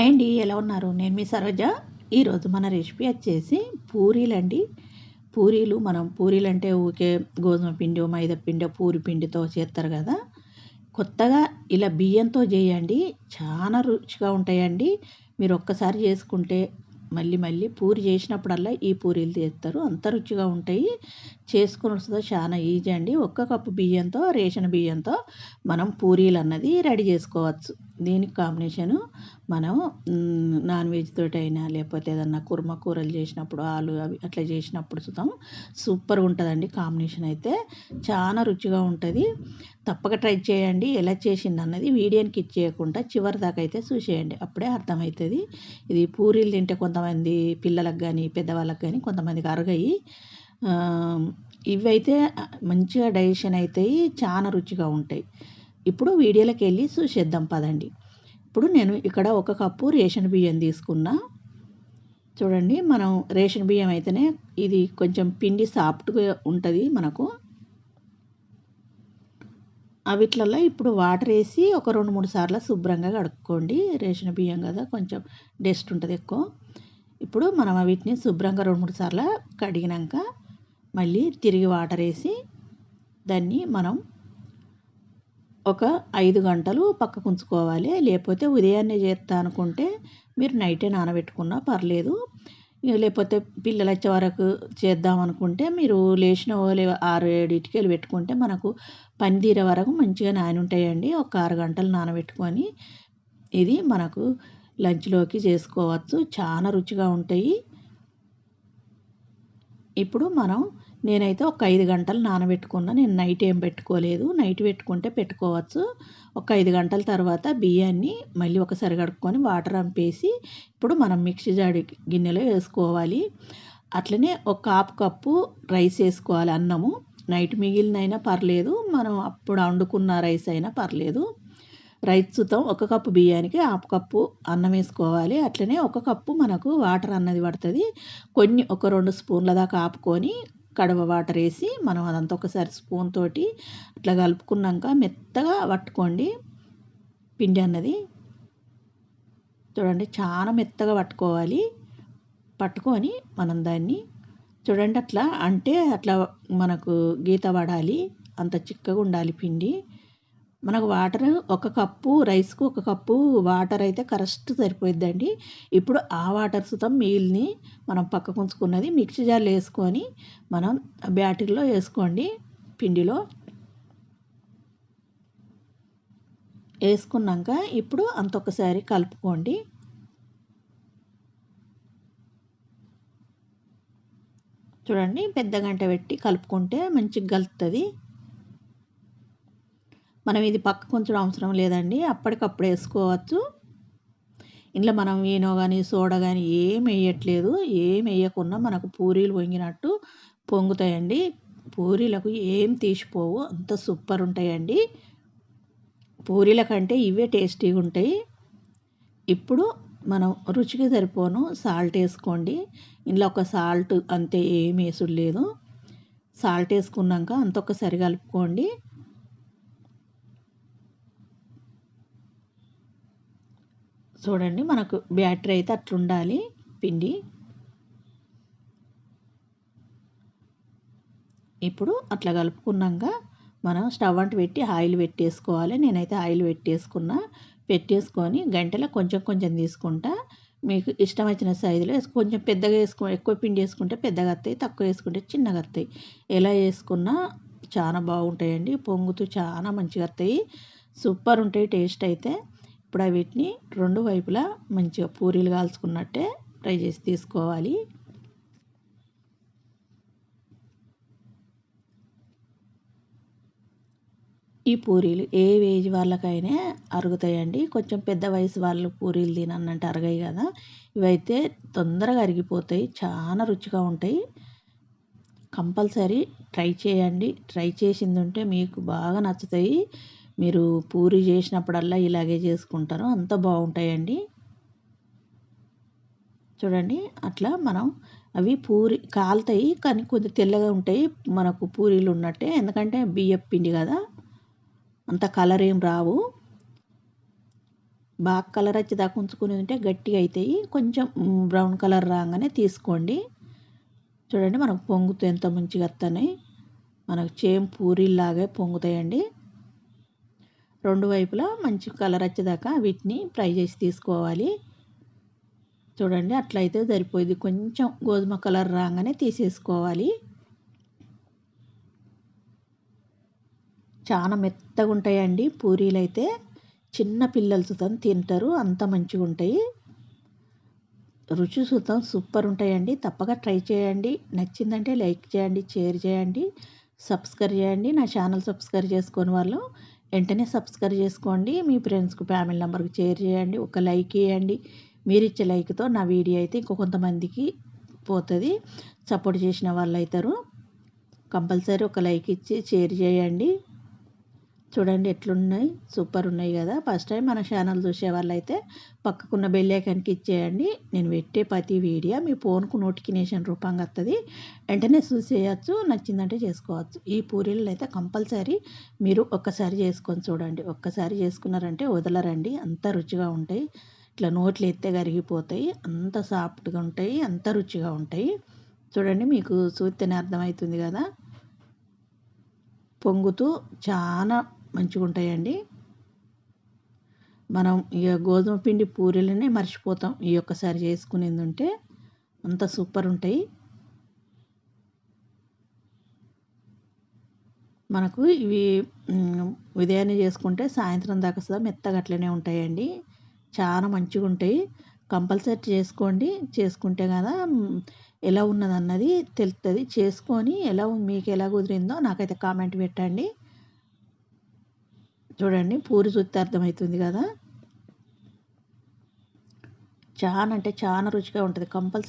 Hi అండి ఎలా ఉన్నారు? నేను మీ సరోజ. ఈరోజు మన రెసిపీ వచ్చేసి పూరీలు అండి పూరీలు మనం పూరీలు అంటే ఊకే గోధుమ పిండి మైదా పిండి పూరి పిండితో చేస్తారు కదా. కొత్తగా ఇలా బియ్యంతో చేయండి. చాలా రుచిగా ఉంటాయండి. మీరు ఒక్కసారి చేసుకుంటే మళ్ళీ మళ్ళీ పూరి చేసినప్పుడల్లా ఈ పూరీలు చేస్తారు. అంత రుచిగా ఉంటాయి. చేసుకుని వస్తుందో చాలా ఈజీ అండి. ఒక్క కప్పు బియ్యంతో రేషన్ బియ్యంతో మనం పూరీలు అన్నది రెడీ చేసుకోవచ్చు. దీనికి కాంబినేషను మనం నాన్ వెజ్ తోటైనా అయినా లేకపోతే ఏదన్నా కుర్మ కూరలు చేసినప్పుడు ఆలు అవి అట్లా చేసినప్పుడు చూద్దాం. సూపర్గా ఉంటుందండి కాంబినేషన్ అయితే. చాలా రుచిగా ఉంటుంది. తప్పక ట్రై చేయండి. ఎలా చేసింది అన్నది వీడియోనికి ఇచ్చేయకుండా చివరి దాకా అయితే చూసేయండి. అప్పుడే అర్థమవుతుంది. ఇది పూరీలు తింటే కొంతమంది పిల్లలకు కానీ పెద్దవాళ్ళకి కానీ కొంతమందికి అరగయి. ఇవైతే మంచిగా డైజెషన్ అవుతాయి చాలా రుచిగా ఉంటాయి. ఇప్పుడు వీడియోలోకి వెళ్ళి చూసేద్దాం పదండి. ఇప్పుడు నేను ఇక్కడ ఒక కప్పు రేషన్ బియ్యం తీసుకున్నా. చూడండి మనం రేషన్ బియ్యం అయితేనే ఇది కొంచెం పిండి సాఫ్ట్గా ఉంటుంది మనకు. అవిట్లలో ఇప్పుడు వాటర్ వేసి ఒక రెండు మూడు సార్లు శుభ్రంగా కడుక్కోండి. రేషన్ బియ్యం కదా కొంచెం డస్ట్ ఉంటుంది ఎక్కువ. ఇప్పుడు మనం వీటిని శుభ్రంగా రెండు మూడు సార్లు కడిగినాక మళ్ళీ తిరిగి వాటర్ వేసి దాన్ని మనం ఒక ఐదు గంటలు పక్కకు ఉంచుకోవాలి లేకపోతే ఉదయాన్నే చేస్తా అనుకుంటే మీరు నైటే నానబెట్టుకున్నా పర్లేదు. లేకపోతే పిల్లలు వచ్చే వరకు చేద్దాం అనుకుంటే మీరు లేచిన ఆరు ఏడింటికి పెట్టుకుంటే మనకు పని తీరే వరకు మంచిగా నాని ఉంటాయండి ఒక ఆరు గంటలు నానబెట్టుకొని ఇది మనకు లంచ్లోకి చేసుకోవచ్చు. చాలా రుచిగా ఉంటాయి. ఇప్పుడు మనం నేనైతే ఒక ఐదు గంటలు నానబెట్టుకున్నా. నేను నైట్ ఏం పెట్టుకోలేదు. నైట్ పెట్టుకుంటే పెట్టుకోవచ్చు. ఒక ఐదు గంటల తర్వాత బియ్యాన్ని మళ్ళీ ఒకసారి కడుక్కొని వాటర్ అంపేసి ఇప్పుడు మనం మిక్సీ జాడి గిన్నెలో వేసుకోవాలి. అట్లనే ఒక హాఫ్ కప్పు రైస్ వేసుకోవాలి అన్నము. నైట్ మిగిలినైనా పర్లేదు. మనం అప్పుడు వండుకున్న రైస్ అయినా పర్లేదు. రైస్ ఒక కప్పు బియ్యానికి హాఫ్ కప్పు అన్నం వేసుకోవాలి. అట్లనే ఒక కప్పు మనకు వాటర్ అన్నది పడుతుంది. కొన్ని ఒక రెండు స్పూన్ల దాకా ఆపుకొని కడవ వాటర్ వేసి మనం అదంతా ఒకసారి స్పూన్ తోటి అట్లా కలుపుకున్నాక మెత్తగా పట్టుకోండి. పిండి అన్నది చూడండి చాలా మెత్తగా పట్టుకోవాలి. పట్టుకొని మనం దాన్ని చూడండి అట్లా అంటే అట్లా మనకు గీత పడాలి. అంత చిక్కగా ఉండాలి పిండి. మనకు వాటర్ ఒక కప్పు రైస్కు ఒక కప్పు వాటర్ అయితే కరెక్ట్ సరిపోయిద్దండి. ఇప్పుడు ఆ వాటర్ సుతం మీల్ని మనం పక్కకు ఉంచుకున్నది మిక్సీ జార్లో వేసుకొని మనం బ్యాటరీలో వేసుకోండి. పిండిలో వేసుకున్నాక ఇప్పుడు అంత ఒకసారి కలుపుకోండి. చూడండి పెద్ద గంట పెట్టి కలుపుకుంటే మంచిగా కలుపుతుంది మనం ఇది పక్కకు ఉంచడం అవసరం లేదండి. అప్పటికప్పుడు వేసుకోవచ్చు. ఇంట్లో మనం ఈనో కానీ సోడా కానీ ఏం వేయట్లేదు. ఏం వేయకుండా మనకు పూరీలు పొంగినట్టు పొంగుతాయండి. పూరీలకు ఏం తీసిపోవు. అంత సూపర్ ఉంటాయండి. పూరీల కంటే ఇవే టేస్టీగా ఉంటాయి. ఇప్పుడు మనం రుచికి సరిపోను సాల్ట్ వేసుకోండి. ఇంట్లో ఒక సాల్ట్ అంతే ఏం వేసుడు లేదు. సాల్ట్ వేసుకున్నాక అంత ఒకసారి కలుపుకోండి. చూడండి మనకు బ్యాటరీ అయితే అట్లుండాలి పిండి. ఇప్పుడు అట్లా కలుపుకున్నాక మనం స్టవ్ అంటు పెట్టి ఆయిల్ పెట్టేసుకోవాలి. నేనైతే ఆయిల్ పెట్టేసుకున్నా. పెట్టేసుకొని గంటలో కొంచెం కొంచెం తీసుకుంటా. మీకు ఇష్టం వచ్చిన సైజులో కొంచెం పెద్దగా వేసుకో ఎక్కువ పిండి వేసుకుంటే పెద్దగా వస్తాయి తక్కువ వేసుకుంటే చిన్నగా వస్తాయి. ఎలా వేసుకున్నా చాలా బాగుంటాయండి పొంగుతూ చాలా మంచిగా వస్తాయి. సూపర్ ఉంటాయి టేస్ట్ అయితే. ఇప్పుడు వీటిని రెండు వైపులా మంచిగా పూరీలు కాల్చుకున్నట్టే ఫ్రై చేసి తీసుకోవాలి. ఈ పూరీలు ఏ ఏజ్ వాళ్ళకైనా అరుగుతాయండి. కొంచెం పెద్ద వయసు వాళ్ళు పూరీలు తినన్నంటే అరగాయి కదా. ఇవైతే తొందరగా అరిగిపోతాయి. చాలా రుచిగా ఉంటాయి. కంపల్సరీ ట్రై చేయండి. ట్రై చేసింది ఉంటే మీకు బాగా నచ్చుతాయి. మీరు పూరి చేసినప్పుడల్లా ఇలాగే చేసుకుంటారు. అంత బాగుంటాయండి. చూడండి అట్లా మనం అవి పూరి కాలుతాయి కానీ కొద్దిగా తెల్లగా ఉంటాయి. మనకు పూరీలు ఉన్నట్టే. ఎందుకంటే బియ్యం పిండి కదా. అంత కలర్ ఏం రావు. బాగా కలర్ వచ్చేదాకా ఉంచుకుని ఉంటే గట్టిగా అవుతాయి కొంచెం బ్రౌన్ కలర్ రాగానే తీసుకోండి. చూడండి మనకు పొంగుతూ ఎంత మంచిగా వస్తాయి మనకు చేం పూరీలాగే పొంగుతాయండి. రెండు వైపులా మంచి కలర్ వచ్చేదాకా వీటిని ఫ్రై చేసి తీసుకోవాలి. చూడండి అట్లయితే సరిపోయింది. కొంచెం గోధుమ కలర్ రాగానే తీసేసుకోవాలి. చాలా మెత్తగా ఉంటాయండి పూరీలు అయితే చిన్న పిల్లలు సుతం తింటారు అంత మంచిగా ఉంటాయి. రుచి సుతం సూపర్ ఉంటాయండి. తప్పక ట్రై చేయండి. నచ్చిందంటే లైక్ చేయండి షేర్ చేయండి సబ్స్క్రైబ్ చేయండి. నా ఛానల్ సబ్స్క్రైబ్ చేసుకొని వాళ్ళు వెంటనే సబ్స్క్రైబ్ చేసుకోండి. మీ ఫ్రెండ్స్కి ఫ్యామిలీ నెంబర్కి షేర్ చేయండి. ఒక లైక్ ఇవ్వండి మీరు ఇచ్చే లైక్తో నా వీడియో అయితే ఇంకో కొంతమందికి పోతుంది. సపోర్ట్ చేసిన వాళ్ళు అవుతారు కంపల్సరీ ఒక లైక్ ఇచ్చి షేర్ చేయండి. చూడండి ఎట్లున్నాయి. సూపర్ ఉన్నాయి కదా. ఫస్ట్ టైం మన ఛానల్ చూసే వాళ్ళైతే పక్కకున్న బెల్ ఇచ్చేయండి. నేను పెట్టే ప్రతి వీడియో మీ ఫోన్కు నోటిఫికేషన్ రూపంగా వస్తుంది వెంటనే చూసేయచ్చు నచ్చిందంటే చేసుకోవచ్చు. ఈ పూరీలను అయితే కంపల్సరీ మీరు ఒక్కసారి చేసుకొని చూడండి. ఒక్కసారి చేసుకున్నారంటే వదలరండి. అంత రుచిగా ఉంటాయి. ఇట్లా నోట్లు ఎత్తే కరిగిపోతాయి. అంత సాఫ్ట్గా ఉంటాయి. అంత రుచిగా ఉంటాయి. చూడండి మీకు చూస్తేనే అర్థమవుతుంది కదా. పొంగుతూ చాలా మంచిగా ఉంటాయండి మనం ఇక గోధుమ పిండి పూరీలనే మర్చిపోతాం. ఈ ఒక్కసారి చేసుకునేది ఉంటే అంత సూపర్ ఉంటాయి మనకు ఇవి ఉదయాన్నే చేసుకుంటే సాయంత్రం దాకా సుధా మెత్తగా అట్లనే ఉంటాయండి. చాలా మంచిగా ఉంటాయి కంపల్సరీ చేసుకోండి. చేసుకుంటే కదా ఎలా ఉన్నది అన్నది తెలుస్తుంది చేసుకొని ఎలా మీకు ఎలా కుదిరిందో నాకైతే కామెంట్ పెట్టండి. చూడండి పూరి చూస్తే అర్థమవుతుంది కదా? చాలా అంటే చాలా రుచిగా ఉంటుంది. కంపల్సరీ